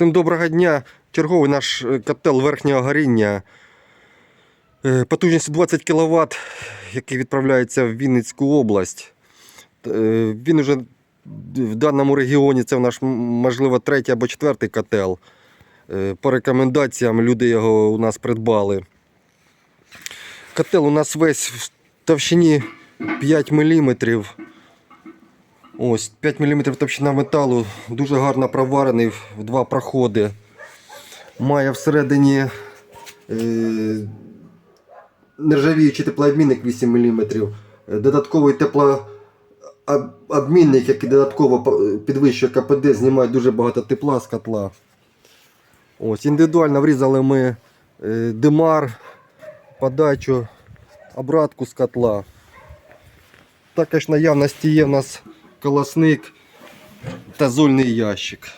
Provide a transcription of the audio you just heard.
Всім доброго дня. Черговий наш е, котел верхнього горіння. Е, Потужністю 20 кВт, який відправляється в Вінницьку область. Е, Він вже в даному регіоні це наш, можливо, третій або четвертий котел. По рекомендаціям люди його у нас придбали. Котел у нас весь в товщині 5 мм. Ось 5 мм товщина металу, дуже гарно проварений в два проходи. Має всередині е, нержавіючий теплообмінник 8 мм. Додатковий теплообмінник, який додатково підвищує КПД, знімає дуже багато тепла з котла. Ось, індивідуально врізали ми е, димар, подачу, обратку з котла. Також наявності є в нас колосник та зольний ящик.